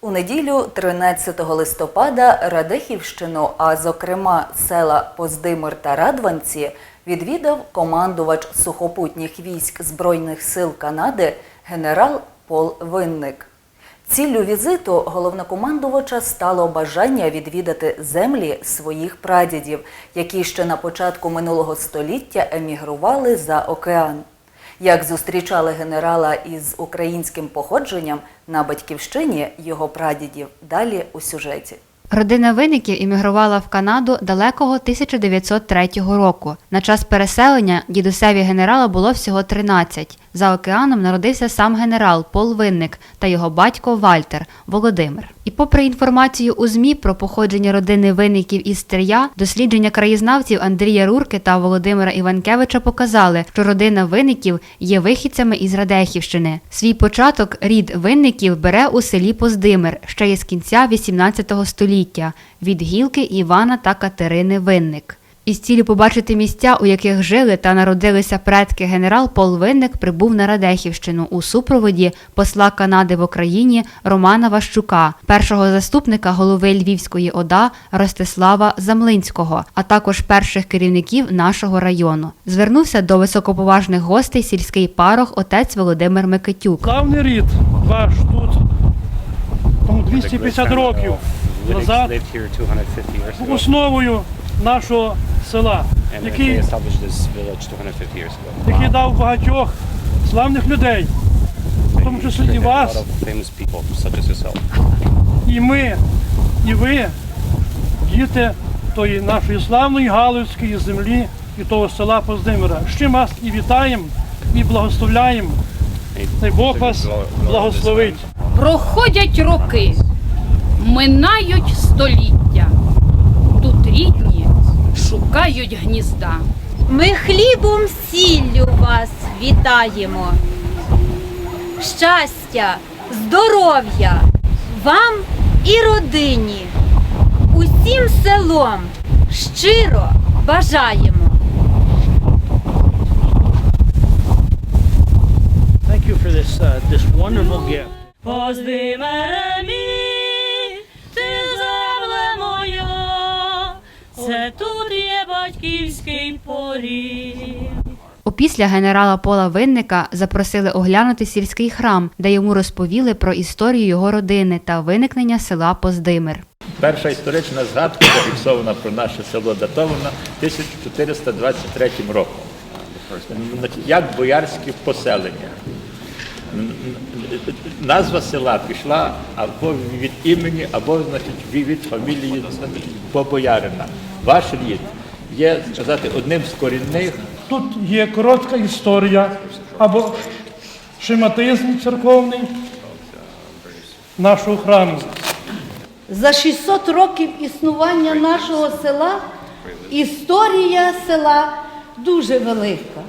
У неділю, 13 листопада, Радехівщину, а зокрема села Поздимир та Радванці, відвідав командувач сухопутніх військ Збройних сил Канади генерал Пол Винник. Ціллю візиту головнокомандувача стало бажання відвідати землі своїх прадідів, які ще на початку минулого століття емігрували за океан. Як зустрічали генерала із українським походженням на батьківщині його прадідів, далі у сюжеті. Родина виників іммігрувала в Канаду далекого 1903 року. На час переселення дідусеві генерала було всього 13. За океаном народився сам генерал Пол Винник та його батько Вальтер Володимир. І попри інформацію у ЗМІ про походження родини виників із Стрия, дослідження краєзнавців Андрія Рурки та Володимира Іванкевича показали, що родина виників є вихідцями із Радехівщини. Свій початок рід винників бере у селі Поздимир ще із кінця 18 століття від гілки Івана та Катерини Винник. Із цілі побачити місця, у яких жили та народилися предки, генерал Пол Винник прибув на Радехівщину у супроводі посла Канади в Україні Романа Ващука, першого заступника голови Львівської ОДА Ростислава Замлинського, а також перших керівників нашого району. Звернувся до високоповажних гостей сільський парох отець Володимир Микитюк. Славний рід ваш тут тому 250 років назад lived here 250 years був ago. основою нашого села, який, established this village 250 years ago. який дав багатьох славних людей, в тому числі і вас, і ми, і ви, діти тої нашої славної Галицької землі і того села Поздимира. З чим вас і вітаємо, і благословляємо. Дай Бог вас благословить. Проходять роки, минають століття. Тут рідні шукають гнізда. Ми хлібом сіллю вас вітаємо. Щастя, здоров'я вам і родині, усім селом щиро бажаємо. Thank you for this, uh, this wonderful gift. Це тут є батьківський поріг. Опісля генерала Пола Винника запросили оглянути сільський храм, де йому розповіли про історію його родини та виникнення села Поздимир. Перша історична згадка зафіксована про наше село датована 1423 роком. Як боярське поселення. Назва села пішла або від імені, або значить, від фамілії Побоярина. Ваш рід є, сказати, одним з корінних Тут є коротка історія або шематизм церковний нашого храму. За 600 років існування нашого села історія села дуже велика.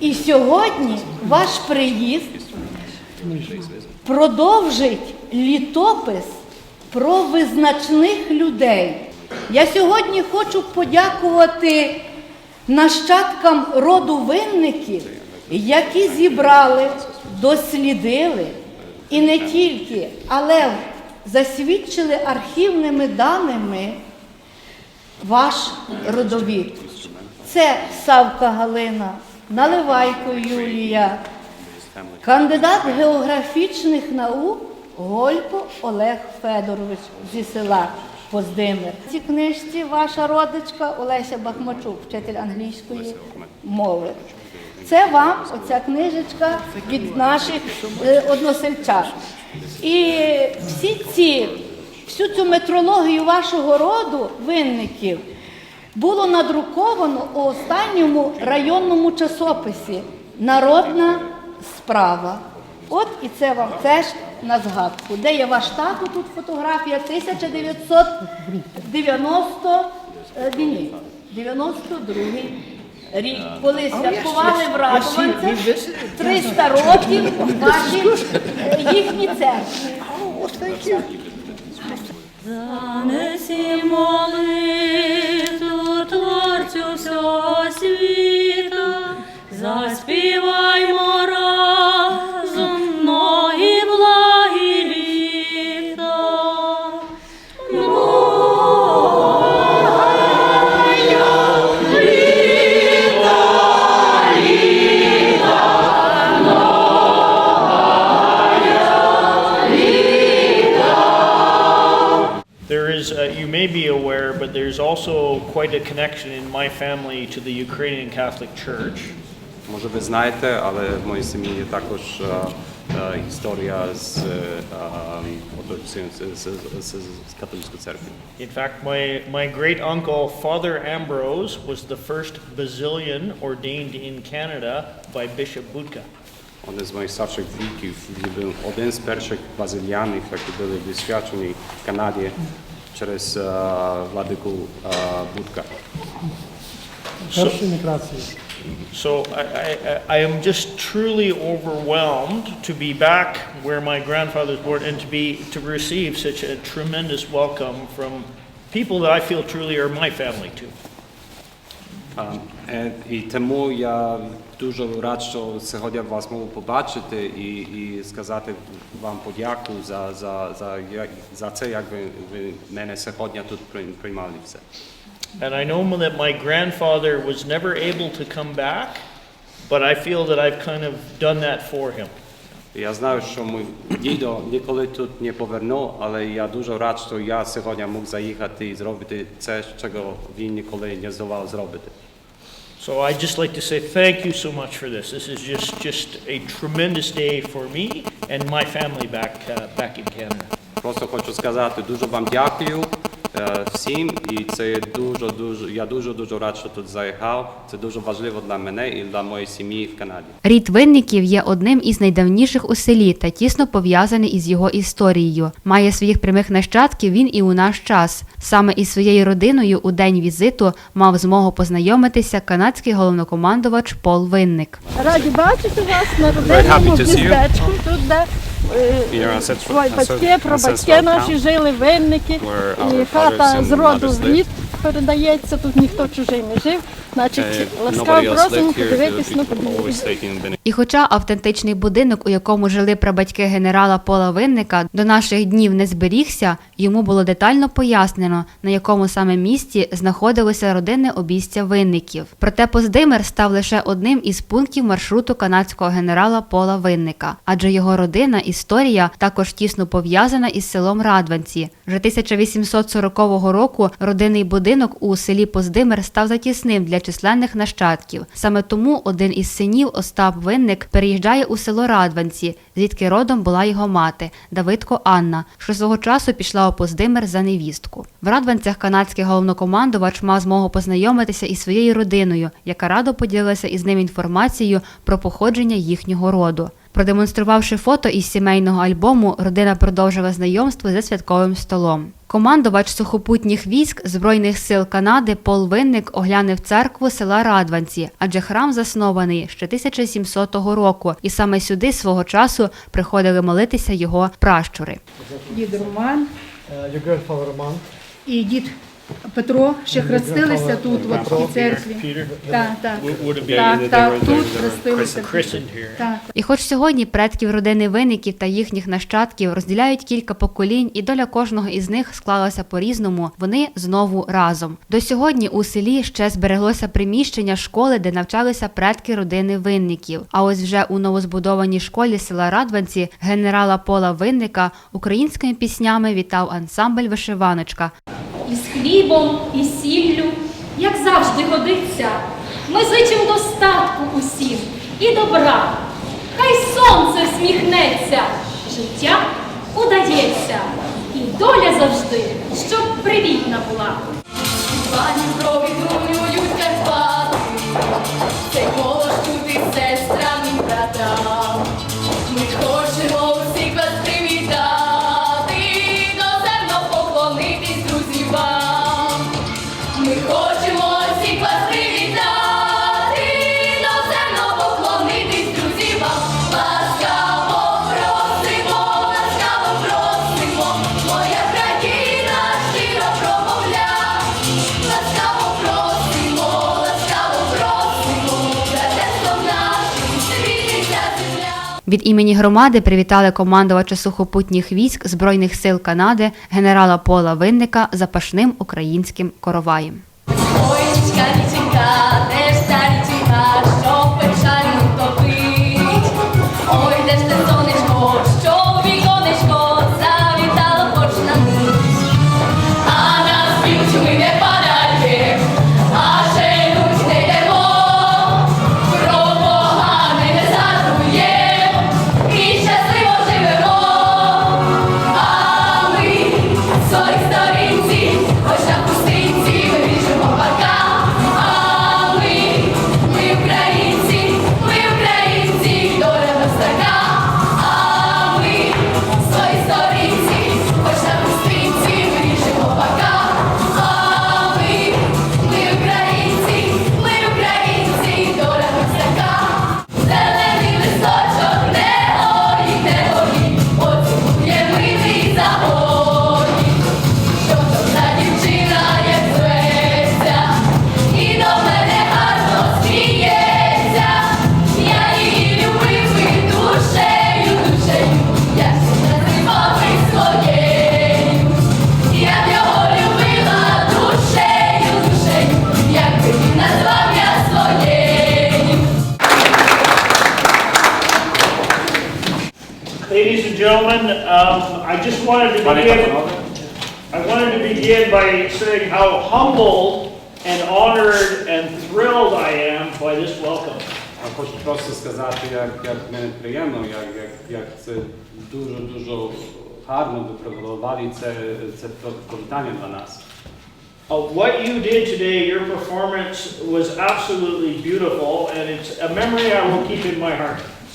І сьогодні ваш приїзд продовжить літопис про визначних людей. Я сьогодні хочу подякувати нащадкам роду винників, які зібрали, дослідили і не тільки, але засвідчили архівними даними ваш родовід. Це Савка Галина, Наливайко Юлія, кандидат географічних наук Голько Олег Федорович зі села Поздимир. В цій книжці ваша родичка Олеся Бахмачук, вчитель англійської мови. Це вам оця книжечка від наших е, односельчан. І всі ці, всю цю метрологію вашого роду, винників, було надруковано у останньому районному часописі Народна справа. От і це вам теж на згадку. Де є ваш тато? Тут фотографія 1990 е, ні, 92 рік. Коли святкували в Радованцях 300 років ваші їхні церкви. Занесі молитву may be aware, but there's also quite a connection in my family to the Ukrainian Catholic Church. Може ви знаєте, але в моїй сім'ї є також е, е, історія з, е, е, ото- з, з, з, з, з католицької церкви. In fact, my, my great uncle, Father Ambrose, was the first Basilian ordained in Canada by Bishop Budka. Один з моїх старших віків він був один з перших базильянів, які були висвячені в Канаді через е, владику е, Будка. Першої міграції. So I, I, I am just truly overwhelmed to be back where my grandfather was born and to be to receive such a tremendous welcome from people that I feel truly are my family too. Е, І тому я дуже рад, що сьогодні вас можу побачити і, і сказати вам подяку за, за, за, за це, як ви, ви мене сьогодні тут приймали все. And I know that my grandfather was never able to come back, but I feel that I've kind of done that for him. Я знаю, що мій дідо ніколи тут не повернув, але я дуже рад, що я сьогодні міг заїхати і зробити це, чого він ніколи не здавав зробити. So I'd just like to say thank you so much for this. This is just, just a tremendous day for me and my family back, uh, back in Canada. Просто хочу сказати дуже вам дякую всім, і це дуже дуже. Я дуже дуже рад, що тут заїхав. Це дуже важливо для мене і для моєї сім'ї в Канаді. Рід винників є одним із найдавніших у селі та тісно пов'язаний із його історією. Має своїх прямих нащадків він і у наш час. Саме із своєю родиною у день візиту мав змогу познайомитися канадський головнокомандувач Пол Винник. Раді бачити вас на родинному гніздечку, тут де е, твої батьки, про прабатьки наші жили, винники, і хата з роду в передається, тут ніхто чужий не жив. Значить, Uh, ласкаво просимо подивитись на. І хоча автентичний будинок, у якому жили прабатьки генерала Пола Винника, до наших днів не зберігся, йому було детально пояснено, на якому саме місці знаходилося родинне обійстя винників. Проте Поздимир став лише одним із пунктів маршруту канадського генерала Пола Винника, адже його родина історія також тісно пов'язана із селом Радванці. Вже 1840 року родинний будинок у селі Поздимир став затісним для численних нащадків. Саме тому один із синів Остап Винник переїжджає у село Радванці, звідки родом була його мати Давидко Анна, що свого часу пішла у Поздимир за невістку. В Радванцях канадський головнокомандувач мав змогу познайомитися із своєю родиною, яка радо поділилася із ним інформацією про походження їхнього роду. Продемонструвавши фото із сімейного альбому, родина продовжила знайомство за святковим столом. Командувач сухопутніх військ Збройних сил Канади Пол Винник оглянув церкву села Радванці, адже храм заснований ще 1700 року, і саме сюди свого часу приходили молитися його пращури. дід Роман Your Роман. і дід Петро ще хрестилися тут, от, в цій церкві. Так, так. Так, так, тут хрестилися. Так. І хоч сьогодні предків родини виників та їхніх нащадків розділяють кілька поколінь, і доля кожного із них склалася по-різному, вони знову разом. До сьогодні у селі ще збереглося приміщення школи, де навчалися предки родини винників. А ось вже у новозбудованій школі села Радванці генерала Пола Винника українськими піснями вітав ансамбль Вишиваночка. Із хлібом і сіллю, як завжди годиться. Ми зичим достатку усім і добра. Хай сонце всміхнеться, життя удається, і доля завжди, щоб привітна була. Пані крові друюють Карпати, голос Від імені громади привітали командувача сухопутніх військ Збройних сил Канади генерала Пола Винника запашним українським короваєм. and gentlemen, um, I just wanted to Пані та begin, панове, I wanted to begin by saying how humbled and honored and thrilled I am by this welcome. а хочу просто сказати, як, як мені приємно, як, як, як це дуже-дуже гарно ви приготували це, це привітання для нас. Uh, what you did today, your performance was absolutely beautiful, and it's a memory I will keep in my heart.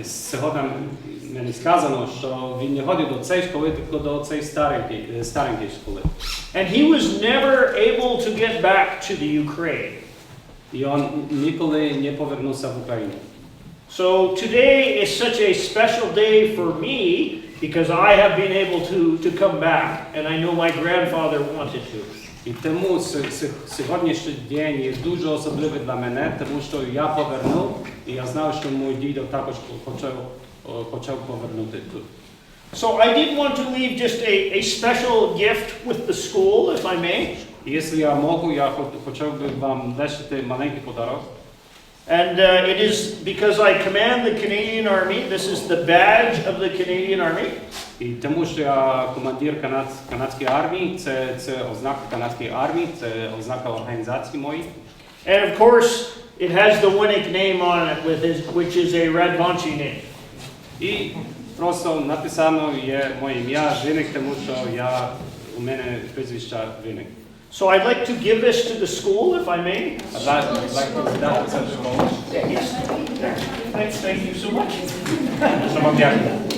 І Сьогодні мені сказано, що він не ходить до цієї школи, тільки до цієї старенької, старенької школи. And he was never able to get back to the Ukraine. І він ніколи не повернувся в Україну. So today is such a special day for me because I have been able to, to come back, and I know my grandfather wanted to. І тому с- с- сьогоднішній день є дуже особливий для мене, тому що я повернув, і я знав, що мій дідо також хоче, о, хоче повернути тут. So I did want to leave just a, a special gift with the school, if I may. І якщо я можу, я хо- хотів би вам лишити маленький подарок. And uh, it is because I command the Canadian Army, this is the badge of the Canadian Army. І тому що я командир канад, канадської армії, це, це ознака канадської армії, це ознака організації моєї. And of course, it has the Winnick name on it, with his, which is a Radvanchi name. І просто написано є моє ім'я Виник, тому що я, у мене прізвище Виник. So I'd like to give this to the school, if I may. I'd like, I'd like to віддати це в школу. Yes. Thanks, thank you so much. Дуже вам дякую.